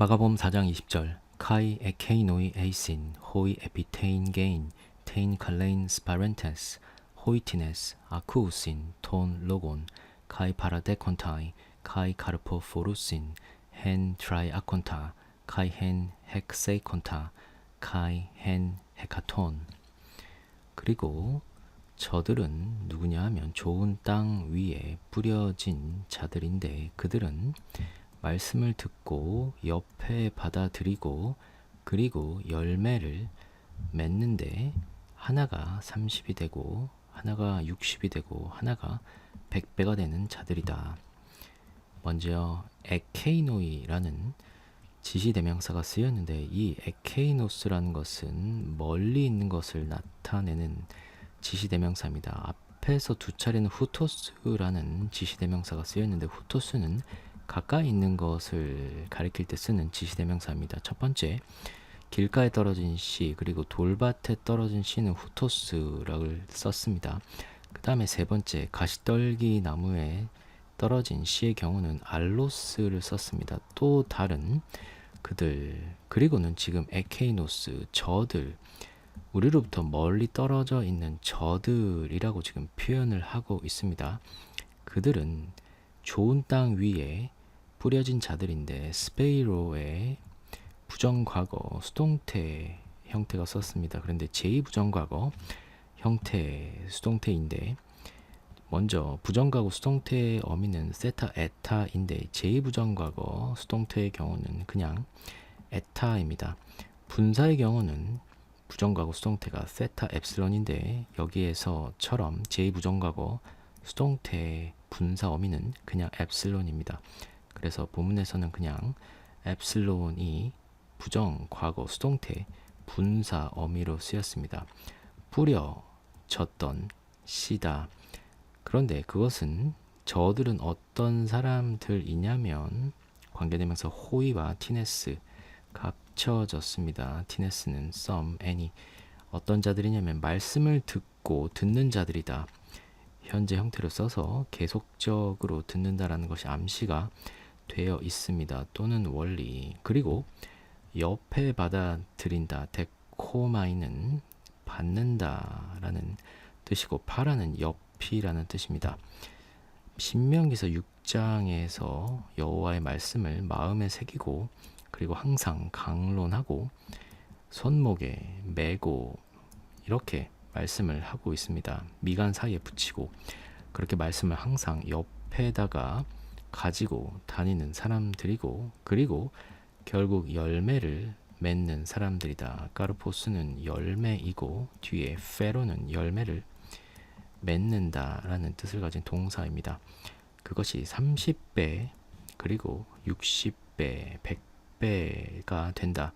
마가봄 4장 20절 카이 에케이노이 에이신 호이 에피테인 게인 테인 칼레인 스파렌테스 호이티네스 아쿠우신 톤 로곤 카이 파라데 콘타이 카이 카르포 포루신 헨 트라이 아콘타 카이 헨 헥세이콘타 카이 헨 헤카톤. 그리고 저들은 누구냐 하면 좋은 땅 위에 뿌려진 자들인데 그들은 말씀을 듣고 옆에 받아들이고 그리고 열매를 맺는데 하나가 30이 되고 하나가 60이 되고 하나가 100배가 되는 자들이다. 먼저 에케이노이라는 지시대명사가 쓰였는데 이 에케이노스라는 것은 멀리 있는 것을 나타내는 지시대명사입니다. 앞에서 두 차례는 후토스라는 지시대명사가 쓰였는데 후토스는 가까이 있는 것을 가리킬 때 쓰는 지시대명사입니다. 첫 번째, 길가에 떨어진 씨 그리고 돌밭에 떨어진 씨는 후토스라고 썼습니다. 그 다음에 세 번째, 가시떨기 나무에 떨어진 씨의 경우는 알로스를 썼습니다. 또 다른 그들 그리고는 지금 에케이노스 저들 우리로부터 멀리 떨어져 있는 저들이라고 지금 표현을 하고 있습니다. 그들은 좋은 땅 위에 뿌려진 자들인데 스페이로의 부정과거 수동태 형태가 썼습니다. 그런데 제2부정과거 형태 수동태인데 먼저 부정과거 수동태의 어미는 세타 에타인데 제2부정과거 수동태의 경우는 그냥 에타입니다. 분사의 경우는 부정과거 수동태가 세타 엡실론인데 여기에서처럼 제2부정과거 수동태 분사 어미는 그냥 엡실론입니다. 그래서 본문에서는 그냥 엡실론이 부정 과거 수동태 분사 어미로 쓰였습니다. 뿌려 졌던 시다. 그런데 그것은 저들은 어떤 사람들이냐면 관계되면서 호이와 티네스 합쳐졌습니다. 티네스는 some, 어떤 자들이냐면 말씀을 듣고 듣는 자들이다. 현재 형태로 써서 계속적으로 듣는다라는 것이 암시가 되어 있습니다. 또는 원리 그리고 옆에 받아들인다. 데코마이는 받는다라는 뜻이고 파라는 옆이라는 뜻입니다. 신명기서 6장에서 여호와의 말씀을 마음에 새기고 그리고 항상 강론하고 손목에 메고 이렇게 말씀을 하고 있습니다. 미간 사이에 붙이고 그렇게 말씀을 항상 옆에다가 가지고 다니는 사람들이고 그리고 결국 열매를 맺는 사람들이다. 까르포스는 열매이고 뒤에 페로는 열매를 맺는다라는 뜻을 가진 동사입니다. 그것이 30배 그리고 60배, 100배가 된다.